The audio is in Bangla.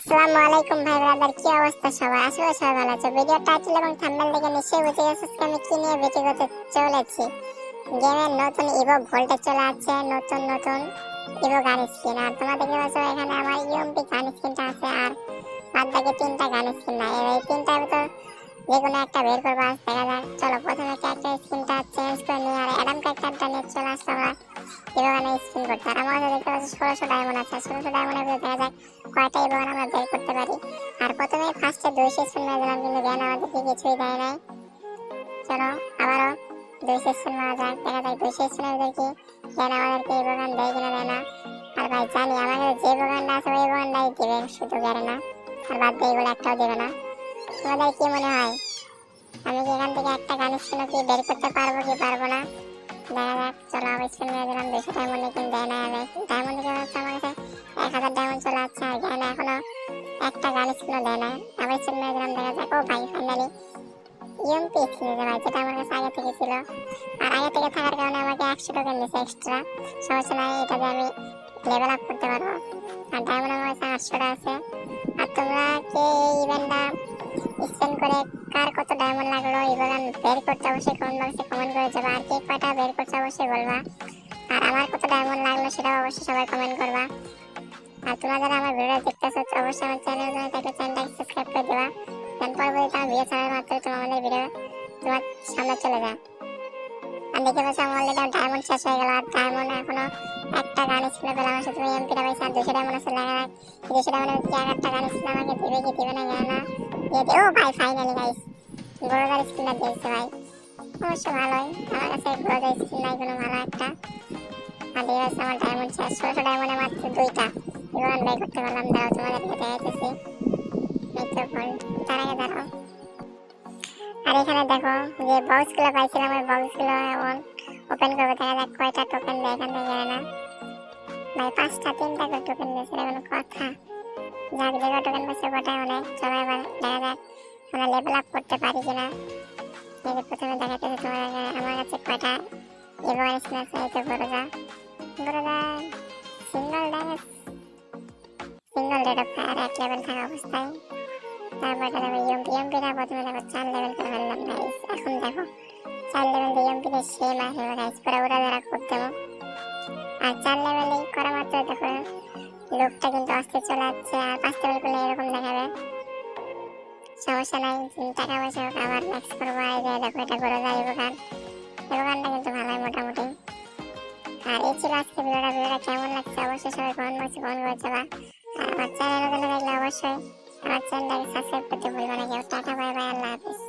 আসসালামু আলাইকুম ভাই ব্রাদার, কি অবস্থা সবাই আশা সবাই ভালো আছে। ভিডিও টাইটেল এবং থাম্বনেল দেখে নিশ্চয়ই বুঝে গেছো আমি কি নিয়ে ভিডিও করতে চলেছি। গেমের নতুন ইভো ভোল্টেজ চলে আসছে, নতুন নতুন ইভো গান স্কিন আর তোমরা দেখতে পাচ্ছ এখানে আমার ইউএমপি গান স্কিনটা আছে, আর বাদ বাকি তিনটা গান স্কিন নাই এই তিনটার ভিতর যে কোনো একটা বের করব আজ, দেখা যাক। চলো, প্রথমে ক্যারেক্টার স্কিনটা চেঞ্জ করে নিই, আর অ্যাডাম ক্যারেক্টারটা নিয়ে চলে আসলো আমরা ইভো স্কিন করতে আর আমার দেখতে পাচ্ছি ষোলোশো ডায়মন্ড আছে ষোলোশো ডায়মন্ডের ভিতরে দেখা যাক কয়টা ইভো আমরা বের করতে পারি। আর প্রথমে ফার্স্টে দুইশো স্পিন মেরে দিলাম, কিন্তু জ্ঞান আমাদেরকে কিছুই দেয় নাই। চলো, আবারও দুইশো স্পিন মারা যাক, দেখা যাক দুইশো স্পিনের ভিতরে জ্ঞান আমাদেরকে এই বাগান দেয় কিনা দেয় না। আর ভাই, জানি আমাকে যে বাগানটা আছে, ওই বাগানটাই দিবে শুধু জ্ঞানে না। আর বাদ দিয়ে এগুলো একটাও দেবে না। তোমাদের কি মনে হয়? আমি কি এখান থেকে একটা গান স্পিনও কি বের করতে পারব কি পারব না? দেখা যাক, চলো আবার মেরে দিলাম দুইশো ডায়মন্ড কিন্তু দেয় না আমি। ডায়মন্ড কি হচ্ছে আমার কাছে। এক হাজার ডায়মন্ড চলে আসছে আর জ্ঞান এখনও একটা গান স্কিনও দেয় না। স্কিন মেরে দিলাম দেখা যাক। ও ভাই ফাইনালি ইএমপি স্কিন ভাই, যেটা আমার কাছে আগে থেকে ছিল। আর আগে থেকে থাকার কারণে আমাকে একশো টোকেন দিয়েছে এক্সট্রা সমস্যা নাই এটা দিয়ে আমি লেভেল আপ করতে পারব আর ডায়মন্ড আমার আটশোটা আছে। আর তোমরা কে এই ইভেন্টটা স্পেন্ড করে কার কত ডায়মন্ড লাগল ইভেন বের করতে অবশ্যই কমেন্ট বক্সে কমেন্ট করে যাবা। আর কে কয়টা বের করতে অবশ্যই বলবা। আর আমার কত ডায়মন্ড লাগল সেটাও অবশ্যই সবাই কমেন্ট করবা। আর তোমরা যারা আমার ভিডিও দেখতেছো, অবশ্যই আমার চ্যানেল জন্য থাকলে চ্যানেলটাকে সাবস্ক্রাইব করে দেবা। দেন পরবর্তীতে আমার ভিডিও ছাড়ার মাত্র তোমার আমাদের ভিডিও তোমার সামনে চলে যায়। দেখতে পাচ্ছ আমার অলরেডি ডায়মন্ড শেষ হয়ে গেল। আর ডায়মন্ড এখনও একটা গান স্কিনে পেলাম শুধু তুমি এমপিটা পাইছি, আর দুশো ডায়মন্ড আছে লাগা দুশো ডায়মন্ড কি আর একটা গান স্কিন আমাকে দিবে কি দিবে না জানা না। দিয়ে দে ও ভাই ফাইনালি গাইস গোড়াদার স্কিনটা দিয়েছে ভাই। অবশ্য ভালোই, আমার কাছে গোড়াদার স্কিন নাই, কোনো ভালো একটা। আর দিয়ে আছে আমার ডায়মন্ড শেষ। ষোলোশো ডায়মন্ডে মাত্র দুইটা। এবার বের করতে পারলাম, দাঁড়াও তোমাদেরকে দেখাইতেছি। এই তো তার আগে দাঁড়াও। আর এখানে দেখো যে বক্সগুলো পাইছিলাম, ওই বক্সগুলো এমন ওপেন করব। দেখা যাক কয়টা টোকেন দেয় এখান থেকে না। ভাই, পাঁচটা, তিনটা করে টোকেন দিয়েছে, এটা কোনো কথা। যাক, যে টোকেন পাইছে ওটাই অনেক। চলো এবার দেখা যাক আমরা লেভেল আপ করতে পারি কিনা। এই যে প্রথমে দেখাতেছি তোমাদের আমার কাছে কয়টা এবার স্কিন আছে, এই তো বড়দা বড়দা single damage single red of fire এক লেভেল থাকা অবস্থায়। তারপর দেখো ইএমপি ইএমপিটা প্রথমে দেখো চার লেভেল করে ফেললাম গাইস এখন দেখো, চার লেভেল দিয়ে ইএমপিতে সেম আসবে গাইস পুরো ওরা যারা করতে আর চার লেভেলে করা মাত্র দেখো, লোকটা কিন্তু আসতে চলে যাচ্ছে, আর পাঁচ লেভেল করলে এরকম দেখাবে। সমস্যা নাই টাকা পয়সা হোক আবার ম্যাক্স করব এই যে দেখো, এটা করে যায় এবার এবারটা কিন্তু ভালোই মোটামুটি। আর এই ছিল আজকে ভিডিওটা। ভিডিওটা কেমন লাগছে অবশ্যই সবাই কমেন্ট বক্সে কমেন্ট করে যাবা আর আমার চ্যানেল থাকলে অবশ্যই আমার চ্যানেলটাকে সাবস্ক্রাইব করতে ভুলবে না কেউ টাটা বাই বাই আল্লাহ হাফিজ.